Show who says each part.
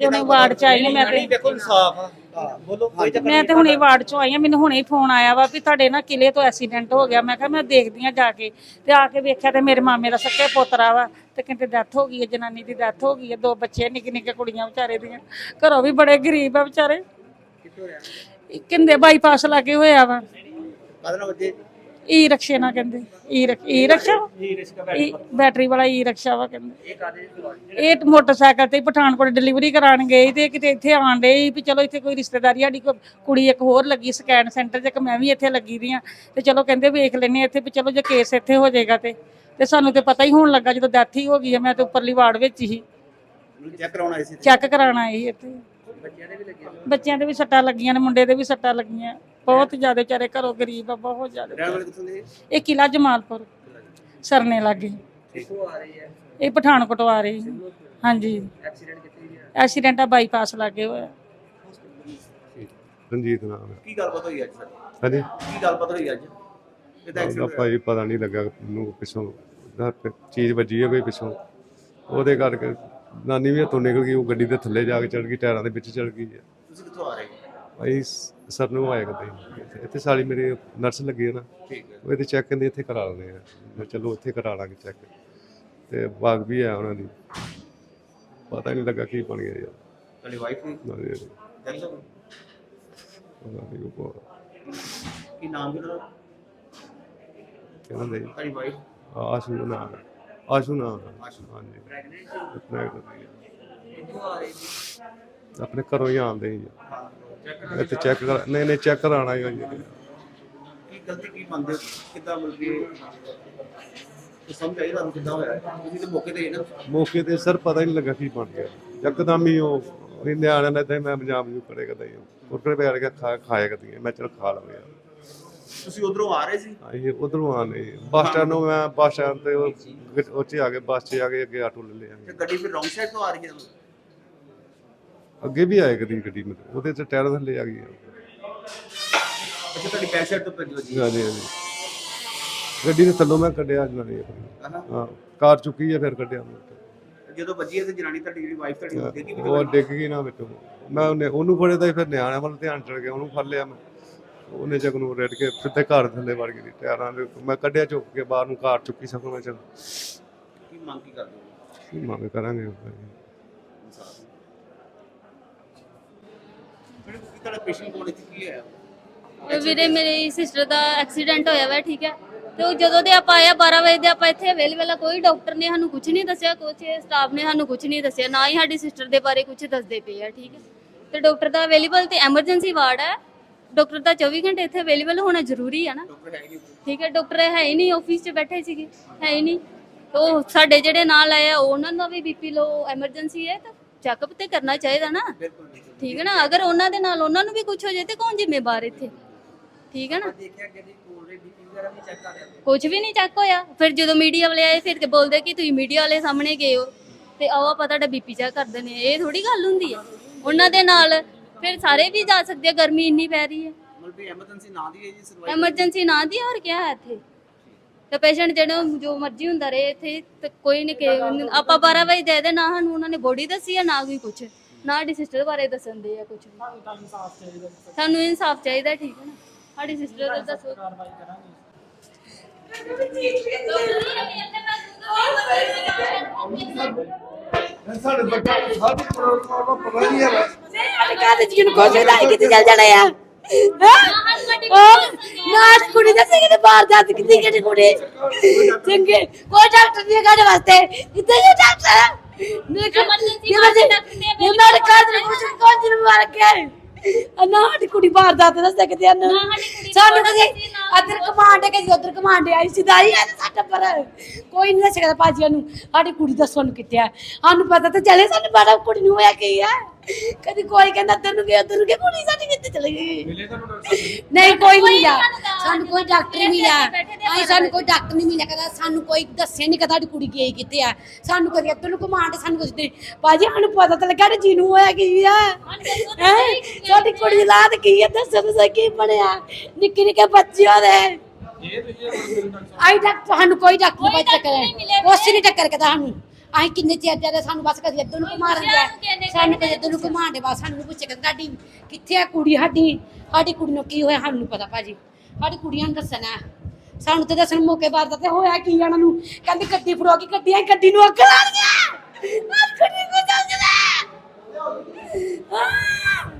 Speaker 1: ਹੁਣੇ ਵਾਰਡ ਚ ਆਈ ਹਾਂ ਮੈਂ ਤੇ
Speaker 2: ਦੇਖੋ ਇਨਸਾਫ ਹਾਂ ਬੋਲੋ ਕੋਈ ਚੱਕਰ
Speaker 1: ਮੈਂ ਤੇ ਹੁਣੇ ਵਾਰਡ ਚੋਂ ਆਈ ਹਾਂ ਮੈਨੂੰ ਹੁਣੇ ਹੀ ਫੋਨ ਆਇਆ ਵਾ ਵੀ ਤੁਹਾਡੇ ਨਾ ਕਿਲੇ ਤੋਂ ਐਕਸੀਡੈਂਟ ਹੋ ਗਿਆ। ਮੈਂ ਕਿਹਾ ਮੈਂ ਦੇਖਦੀ ਆ ਜਾ ਕੇ। ਤੇ ਆ ਕੇ ਵੇਖਿਆ ਤੇ ਮੇਰੇ ਮਾਮੇ ਦਾ ਸੱਕੇ ਪੋਤਰਾ ਵਾ ਤੇ ਕਹਿੰਦੇ ਡੈਥ ਹੋ ਗਈ ਹੈ ਜਨਾਨੀ ਦੀ ਡੈਥ ਹੋ ਗਈ ਹੈ। ਦੋ ਬੱਚੇ ਨਿੱਕੇ ਨਿੱਕੇ ਕੁੜੀਆਂ ਵਿਚਾਰੇ ਦੀਆਂ। ਘਰੋਂ ਵੀ ਬੜੇ ਗਰੀਬ ਆ ਵਿਚਾਰੇ। ਕਿੰਦੇ ਬਾਈਪਾਸ ਲੱਗੇ ਹੋਇਆ ਵਾ।
Speaker 2: ਕਾਹਦੇ ਨਾਲ ਵੱਜੇ
Speaker 1: ਈ ਰਕਸ਼ੇ ਨਾਲ ਕਹਿੰਦੇ ਈ ਰਕ ਈ ਰਕਸ਼ਾ? ਈ ਬੈਟਰੀ ਵਾਲਾ ਈ ਰਕਸ਼ਾ ਵਾ ਕਹਿੰਦੇ।
Speaker 2: ਇਹ
Speaker 1: ਇਹ ਮੋਟਰਸਾਈਕਲ ਤੇ ਪਠਾਨਕੋਟ ਡਿਲੀਵਰੀ ਕਰਾਉਣ ਗਏ ਤੇ ਕਿਤੇ ਇੱਥੇ ਆਣ ਡਏ ਵੀ ਚਲੋ ਇੱਥੇ ਕੋਈ ਰਿਸ਼ਤੇਦਾਰੀ ਸਾਡੀ ਕੁੜੀ ਇੱਕ ਹੋਰ ਲੱਗੀ ਸਕੈਨ ਸੈਂਟਰ 'ਚ ਇੱਕ ਮੈਂ ਵੀ ਇੱਥੇ ਲੱਗੀ ਦੀ ਆ। ਤੇ ਚਲੋ ਕਹਿੰਦੇ ਵੇਖ ਲੈਨੇ ਇੱਥੇ ਵੀ ਚਲੋ ਜੇ ਕੇਸ ਇੱਥੇ ਹੋ ਜਾਏਗਾ ਤੇ। ਤੇ ਸਾਨੂੰ ਤੇ ਪਤਾ ਹੀ ਹੋਣ ਲੱਗਾ ਜਦੋਂ ਡੈਥ ਹੀ ਹੋ ਗਈ ਹੈ ਮੈਂ ਤੇ ਉੱਪਰਲੀ ਵਾਰਡ ਵਿੱਚ ਹੀ।
Speaker 2: ਚੈੱਕ ਕਰਾਉਣ ਆਏ ਸੀ
Speaker 1: ਚੈੱਕ ਕਰਾਉਣ ਆਈ ਇੱਥੇ।
Speaker 2: ਬੱਚਿਆਂ ਦੇ ਵੀ ਲੱਗੇ
Speaker 1: ਬੱਚਿਆਂ ਦੇ ਵੀ ਸੱਟਾਂ ਲੱਗੀਆਂ ਨੇ ਮੁੰਡੇ ਦੇ ਵੀ ਸੱਟਾਂ ਲੱਗੀਆਂ। ਬਹੁਤ ਜ਼ਿਆਦਾ ਵਿਚਾਰੇ ਘਰੋਂ ਗਰੀਬ ਆ ਬਹੁਤ ਜ਼ਿਆਦਾ
Speaker 2: ਕਿੱਥੋਂ ਦੇ
Speaker 1: ਇਹ ਕਿਲਾ ਜਮਾਲਪੁਰ। ਸਰਨੇ ਲੱਗੇ।
Speaker 2: ਕਿੱਥੋਂ ਆ ਰਹੀ ਹੈ?
Speaker 1: ਇਹ ਪਠਾਨਕੋਟ ਆ ਰਹੀ। ਹਾਂਜੀ।
Speaker 2: ਐਕਸੀਡੈਂਟ ਕਿੱਥੇ ਗਿਆ
Speaker 1: ਐਕਸੀਡੈਂਟ ਆ ਬਾਈਪਾਸ ਲੱਗੇ ਹੋਇਆ।
Speaker 3: ਰਣਜੀਤ ਨਾਮ ਹੈ।
Speaker 2: ਕੀ ਗੱਲਬਾਤ ਹੋਈ ਅੱਜ? ਸਰ
Speaker 3: ਹਾਂਜੀ।
Speaker 2: ਕੀ ਗੱਲਬਾਤ ਹੋਈ ਅੱਜ? ਐਕਸੀਡੈਂਟ
Speaker 3: ਭਾਈ ਪਤਾ ਨਹੀਂ ਲੱਗਾ ਨੂੰ ਪਿੱਛੋਂ ਦਾ ਪ- ਚੀਜ਼ ਵੱਜੀ ਹੈ ਕੋਈ ਪਿੱਛੋਂ। ਉਹਦੇ ਕਰਕੇ ਨਾਨੀ ਵੀ ਹੱਥੋਂ ਨਿਕਲ ਗਈ ਉਹ ਗੱਡੀ ਦੇ ਥੱਲੇ ਜਾ ਕੇ ਚੜ ਗਈ ਟਾਇਰਾਂ ਦੇ ਵਿੱਚ ਚੜ ਗਈ ਹੈ।
Speaker 2: ਤੁਸੀਂ ਕਿੱਥੋਂ ਆ ਰਹੇ ਹੋ?
Speaker 3: ਭਾਈ ਸਰ ਨੂੰ ਆਇਆ ਕਰਦੇ ਇੱਥੇ ਸਾਲੀ ਮੇਰੇ ਨਰਸ ਲੱਗੀ ਹੈ ਨਾ।
Speaker 2: ਠੀਕ ਹੈ।
Speaker 3: ਉਹ ਇਹਦੇ ਚੈੱਕ ਕਹਿੰਦੇ ਇੱਥੇ ਕਰਾ ਲੈਂਦੇ ਆ। ਚਲੋ ਇੱਥੇ ਕਰਾ ਲਾਂਗੇ ਚੈੱਕ ਤੇ ਬਾਗ ਵੀ ਆ ਉਹਨਾਂ ਦੀ। ਪਤਾ ਹੀ ਨਹੀਂ ਲੱਗਾ ਕੀ ਬਣ ਗਿਆ ਯਾਰ।
Speaker 2: ਤੁਹਾਡੀ ਵਾਈਫ ਦੀ। ਹੋ
Speaker 3: ਨਹੀਂ ਉਹ ਕੌਣ-
Speaker 2: ਕੀ ਨਾਮ ਕੀ ਉਹਦਾ?
Speaker 3: ਕਹਿੰਦੇ
Speaker 2: ਤੁਹਾਡੀ ਵਾਈਫ
Speaker 3: ਆਸ਼ੂ ਨਾਮ। ਹੈ। ਆਸ਼ੂ ਨਾਮ ਹੈ।
Speaker 2: ਆਸ਼ੂ।
Speaker 3: ਹਾਂਜੀ।
Speaker 2: ਪ੍ਰੈਗਨੈਂਟ ਸੀ
Speaker 3: pregnant? ਹੈ।
Speaker 2: ਕਿੱਥੋਂ ਆ ਰਹੀ ਸੀ
Speaker 3: ਆਪਣੇ ਘਰੋਂ ਹੀ ਆਉਂਦੇ ਸੀ।
Speaker 2: ਚੈੱਕ
Speaker 3: ਇੱਥੇ ਚੈੱਕ ਕਰਾ ਨਹੀਂ ਨਹੀਂ ਚੈੱਕ ਕਰਾਉਣਾ ਹੀ ਹੋਈ
Speaker 2: ਕੀ ਗਲਤੀ ਕੀ ਮੰਨਦੇ ਹੋ? ਕਿੱਦਾਂ ਮਿਲ ਗਈ ਸਮਝ ਆਈ ਤੁਹਾਨੂੰ ਕਿੱਦਾਂ ਹੋਇਆ? ਤੁਸੀਂ ਤੇ ਮੌਕੇ ਤੇ ਹੀ ਨਾ।
Speaker 3: ਮੌਕੇ ਤੇ ਸਰ ਪਤਾ ਹੀ ਨਹੀਂ ਲੱਗਾ ਕੀ ਬਣ ਗਿਆ। ਯਕਦਮ ਹੀ ਉਹ ਇਹ ਨਿਆਣਿਆਂ ਨੇ ਤਾਂ ਮੈਂ ਪੰਜਾਬ ਨੂੰ ਕਰੇ ਕਦਾ ਹੀ ਕੁਰਕਰੇ ਵਗੈਰਾ ਕੇ ਖਾ ਖਾਇਆ ਕਦੀ ਮੈਂ ਚਲ ਖਾ ਲਵਾਂ ਯਾਰ
Speaker 2: ਤੁਸੀਂ ਉਧਰੋਂ ਆ ਰਹੇ ਸੀ?
Speaker 3: ਆਏ ਉਧਰੋਂ ਆਨੇ ਬੱਸ ਸਟੈਂਡ ਨੂੰ ਮੈਂ ਬੱਸ ਸਟੈਂਡ ਤੇ ਉਹ ਉਹ 'ਚ ਆ ਕੇ ਬੱਸ 'ਚ ਆ ਕੇ ਅੱਗੇ ਆਟੋ ਲੈ ਲਿਆ।
Speaker 2: ਤੇ ਗੱਡੀ ਫਿਰ ਰੌਂਗ ਸਾਈਡ ਤੋਂ ਆ ਰਹੀ ਹੈ
Speaker 3: ਅੱਗੇ ਵੀ ਆਏ ਕਦੀ ਗੱਡੀ ਮਤਲਬ ਉਹਦੇ ਤੇ ਟਾਇਰ ਥੱਲੇ ਆ ਗਈ
Speaker 2: ਅੱਛਾ ਤੁਹਾਡੀ ਬੈਕ ਸਾਈਡ ਤੋਂ ਭੱਜ ਵੱਜੀ
Speaker 3: ਹਾਂਜੀ ਹਾਂਜੀ। ਗੱਡੀ ਦੇ ਥੱਲੋਂ ਮੈਂ ਕੱਢਿਆ ਜਨਾਨੀ ਆਪਣੀ।
Speaker 2: ਹਨਾ?
Speaker 3: ਹਾਂ ਕਾਰ ਚੁੱਕੀ ਹੈ ਫਿਰ ਕੱਢਿਆ ਮੈਂ।
Speaker 2: ਜਦੋਂ ਵੱਜੀ ਹੈ ਤੇ ਜਨਾਨੀ ਤੁਹਾਡੀ ਜਿਹੜੀ ਵਾਈਫ ਤੁਹਾਡੀ ਉਹ ਦੇਖੀ ਵੀ
Speaker 3: ਉਹ ਡਿੱਗ ਗਈ ਨਾ ਵਿੱਚੋਂ। ਮੈਂ ਉਹਨੇ ਉਹਨੂੰ ਫੜੇ ਤਾਂ ਫਿਰ ਨਿਆਣਿਆਂ ਵੱਲ ਧਿਆਨ ਚੜ ਗਿਆ ਉਹਨੂੰ ਫੜ ਲਿਆ ਮੈਂ। ਉਹਨੇ ਜਗ ਨੂੰ ਰੇੜ ਕੇ ਸਿੱਧੇ ਘਰ ਥੱਲੇ ਵੜ ਗਈ ਟਾਇਰਾਂ ਦੇ ਮੈਂ ਕੱਢਿਆ ਚੁੱਕ ਕੇ ਬਾਹਰ ਨੂੰ ਕਾਰ ਚੁੱਕੀ ਸਕੋ ਮੈਂ ਚਲ।
Speaker 2: ਕੀ ਮੰਗ ਕੀ ਕਰਦੇ ਹੋ?
Speaker 3: ਕੀ ਮੰਗ ਕਰਾਂਗੇ
Speaker 2: ਇਨਸਾਫ ਮੇਰੇ ਕੋਲ ਤੁਹਾਡਾ ਪੇਸ਼ੈਂਟ ਕੋਲ ਇੱਥੇ ਕੀ ਹੈ
Speaker 4: ਵੀਰੇ ਮੇਰੀ ਸਿਸਟਰ ਦਾ ਐਕਸੀਡੈਂਟ ਹੋਇਆ ਵਾ ਠੀਕ ਹੈ। ਤੇ ਉਹ ਜਦੋਂ ਦੇ ਆਪਾਂ ਆਇਆ 12 ਵਜੇ ਦੇ ਆਪਾਂ ਇੱਥੇ ਅਵੇਲੇਬਲ ਆ ਕੋਈ ਡਾਕਟਰ ਨੇ ਸਾਨੂੰ ਕੁਝ ਨਹੀਂ ਦੱਸਿਆ ਕੁਝ ਸਟਾਫ ਨੇ ਸਾਨੂੰ ਕੁਝ ਨਹੀਂ ਦੱਸਿਆ ਨਾ ਹੀ ਸਾਡੀ ਸਿਸਟਰ ਦੇ ਬਾਰੇ ਕੁਝ ਦੱਸਦੇ ਪਏ ਆ ਠੀਕ ਹੈ। ਤੇ ਡਾਕਟਰ ਦਾ ਅਵੇਲੇਬਲ ਤੇ ਐਮਰਜੈਂਸੀ ਵਾਰਡ ਹੈ। ਡਾਕਟਰ ਦਾ 24 ਘੰਟੇ ਇੱਥੇ ਅਵੇਲੇਬਲ ਹੋਣਾ ਜ਼ਰੂਰੀ ਹੈ ਨਾ ਠੀਕ ਹੈ ਡਾਕਟਰ ਹੈ ਹੀ ਨਹੀਂ ਆਫਿਸ 'ਚ ਬੈਠੇ ਸੀਗੇ ਹੈ ਹੀ ਨਹੀਂ। ਤੇ ਉਹ ਸਾਡੇ ਜਿਹੜੇ ਨਾਲ ਆਏ ਆ ਉਹਨਾਂ ਦਾ ਵੀ ਬੀਪੀ ਲੋ ਐਮਰਜੈਂਸੀ ਹੈ ਤਾਂ ਚੈੱਕਅਪ ਤੇ ਕਰਨਾ ਚਾਹੀਦਾ ਨਾ। ਠੀਕ ਹੈ ਨਾ ਅਗਰ ਉਹਨਾਂ ਦੇ ਨਾਲ ਉਹਨਾਂ ਨੂੰ ਵੀ ਕੁਝ ਹੋ ਜਾਏ ਤੇ ਕੌਣ ਜ਼ਿੰਮੇਵਾਰ ਇੱਥੇ? ਠੀਕ ਹੈ ਨਾ? ਕੁਝ ਵੀ ਨਹੀਂ ਚੈੱਕ ਹੋਇਆ। ਫਿਰ ਜਦੋਂ ਮੀਡੀਆ ਵਾਲੇ ਆਏ ਫਿਰ ਤੇ ਬੋਲਦੇ ਕਿ ਤੁਸੀਂ ਮੀਡੀਆ ਵਾਲੇ ਸਾਹਮਣੇ ਗਏ ਹੋ। ਤੇ ਆਓ ਆਪਾਂ ਤੁਹਾਡਾ ਬੀਪੀ ਚੈੱਕ ਕਰਦੇ ਨੇ ਇਹ ਥੋੜੀ ਗੱਲ ਹੁੰਦੀ ਹੈ ਉਹਨਾਂ ਦੇ ਨਾਲ ਫਿਰ ਸਾਰੇ ਵੀ ਜਾ ਸਕਦੇ ਆ ਗਰਮੀ ਇੰਨੀ ਪੈ ਰਹੀ ਹੈ।
Speaker 2: ਮਤਲਬ ਵੀ ਐਮਰਜੈਂਸੀ ਨਾ ਦੀ ਹੈ ਜੀ ਸਰਵਾਈਵ
Speaker 4: ਐਮਰਜੈਂਸੀ ਨਾ ਦੀ ਹੋਰ ਕੀ ਹੈ ਇੱਥੇ? ਤੇ ਪੇਸ਼ੈਂਟ ਜਿਹੜਾ ਜੋ ਮਰਜ਼ੀ ਹੁੰਦਾ ਰਹੇ ਇੱਥੇ ਤੇ ਕੋਈ ਨਹੀਂ ਕਿ ਆਪਾਂ 12 ਵਜੇ ਦੇ ਦੇ ਨਾ ਸਾਨੂੰ ਉਹਨਾਂ ਨੇ ਬੋਡੀ ਦੱਸੀ ਆ ਨਾ ਕੋਈ ਕੁਝ ਨਾ ਸਾਡੀ ਸਿਸਟਰ ਬਾਰੇ ਦੱਸਣ ਦੇ ਆ ਕੁਝ ਸਾਨੂੰ ਇਨਸਾਫ ਚਾਹੀਦਾ ਠੀਕ ਹੈ ਨਾ? ਸਾਡੀ ਸਿਸਟਰ ਦਾ ਦੱਸੋ।
Speaker 5: ਸਾਡੇ ਬੱਚਾ ਸਾਡੀ ਪ੍ਰੋਬਲਮ ਦਾ ਪਤਾ ਨਹੀਂ ਹੈ
Speaker 6: ਕਾਹਦੇ ਚੀਨ ਕੋ ਜਿਹੜਾ ਕਿਤੇ ਚੱਲ ਜਾਣਾ ਆ। ਨਾ ਕੁੜੀ ਦਾ ਸੀ ਕਿਤੇ ਬਾਹਰ ਜਾ ਕਿਤੇ ਕਿਤੇ ਕੁੜੀ। ਚੰਗੇ। ਕੋਈ ਡਾਕਟਰ ਨਹੀਂ ਕਾਹਦੇ ਵਾਸਤੇ। ਡਾਕਟਰ
Speaker 4: Emergency
Speaker 6: ਇਹ
Speaker 4: ਡਾਕਟਰ ਨੇ
Speaker 6: ਕੁਝ ਕੋਈ ਦਿਨ ਮਾਰ ਕੇ ਨਾ ਸਾਡੀ ਕੁੜੀ ਕਿਤੇ
Speaker 4: ਨਾ
Speaker 6: ਸਾਨੂੰ ਕਦੇ ਅਦਰ ਕਮਾਂਡ ਹੈ ਕਦੇ ਉਧਰ ਕਮਾਂਡ ਆਈ ਹੈ ਸਾਡਾ ਪਰ ਕੋਈ ਨਹੀਂ ਦੱਸ ਸਕਦਾ ਭਾਜੀਆਂ ਨੂੰ ਸਾਡੀ ਕੁੜੀ ਦੱਸੋ ਨੂੰ ਕਿੱਥੇ ਆ? ਸਾਨੂੰ ਪਤਾ ਤਾਂ ਚੱਲੇ ਸਾਨੂੰ ਬਾੜਾ ਕੁੜੀ ਨੂੰ ਹੋਇਆ ਕੀ ਆ। ਕਦੀ ਕੋਈ ਕਹਿੰਦਾ ਤੈਨੂੰ ਗਿਆ ਤੈਨੂੰ ਗਿਆ ਕੁੜੀ ਸਾਡੀ ਚਲੀ ਗਈ ਨਹੀਂ ਕੋਈ ਨਹੀਂ ਮਿਲਿਆ। ਸਾਨੂੰ ਕੋਈ ਡਾਕਟਰ ਨਹੀਂ ਮਿਲਿਆ। ਆਈ ਸਾਨੂੰ ਕੋਈ ਡਾਕਟਰ ਨਹੀਂ ਮਿਲਿਆ ਕਹਿੰਦਾ ਸਾਨੂੰ ਕੋਈ ਦੱਸਿਆ ਨਹੀਂ ਕਿ ਤੁਹਾਡੀ ਕੁੜੀ ਗਈ ਕਿੱਥੇ ਆ। ਸਾਨੂੰ ਕਦੀ ਇੱਧਰ ਨੂੰ ਕਮਾਂਡ ਸਾਨੂੰ ਕੁਝ ਨਹੀਂ। ਭਾਜੀ ਸਾਨੂੰ ਪਤਾ ਤਾਂ ਲੱਗਾ ਕਿ ਜੀਨੂੰ ਹੋਇਆ ਕੀ ਆ। ਹੈਂ? ਸਾਡੀ ਕੁੜੀ ਦੀ ਲਾਦ ਕੀ ਆ? ਦੱਸੋ ਤੁਸੀਂ ਕੀ ਬਣਿਆ। ਨਿੱਕੇ ਨਿੱਕੇ ਬੱਚੇ ਉਹਦੇ। ਆਈ ਡਾਕਟਰ ਸਾਨੂੰ ਕੋਈ ਡਾਕਟਰ ਨਹੀਂ
Speaker 4: ਕੋਈ
Speaker 6: ਪਤਾ
Speaker 4: ਡਾਕਟਰ ਨਹੀਂ ਮਿਲਿਆ
Speaker 6: ਕਰੇ ਕੁਛ ਨਹੀਂ ਟੱਕਰ ਕੇ ਸਾਨੂੰ। ਅਸੀਂ ਕਿੰਨੇ ਚਿਰ ਦੇ ਸਾਨੂੰ ਬਸ ਕਦੀ ਇੱਧਰ ਨੂੰ ਘੁਮਾ
Speaker 4: ਨੂੰ
Speaker 6: ਦਿੰਦੇ ਸਾਨੂੰ ਕਦੀ ਇੱਧਰ ਨੂੰ ਘੁਮਾਉਣ ਦੇ ਬਸ ਸਾਨੂੰ ਨੀ ਪੁੱਛੇ ਕਹਿੰਦਾ ਸਾਡੀ ਕਿੱਥੇ ਆ ਕੁੜੀ ਸਾਡੀ ਸਾਡੀ ਕੁੜੀ ਨੂੰ ਕੀ ਹੋਇਆ ਸਾਨੂੰ ਨੀ ਪਤਾ ਭਾਜੀ ਸਾਡੀ ਕੁੜੀਆਂ ਨੂੰ ਦੱਸਣਾ ਹੈ। ਸਾਨੂੰ ਤੇ ਦੱਸਣ ਮੌਕੇ ਬਾਅਦ ਦਾ ਤੇ ਹੋਇਆ ਕੀ ਇਹਨਾਂ ਨੂੰ ਕਹਿੰਦੇ ਗੱਡੀ ਫੜੋ ਕੇ ਗੱਡੀਆਂ ਗੱਡੀ ਨੂੰ ਅੱਗ ਲਾ ਦਿੱਤੀ ਅੱਜ ਗੱਡੀ ਕੋ ਚੱਲ ਜਦਾ
Speaker 4: ਹੈ?
Speaker 6: ਆਹ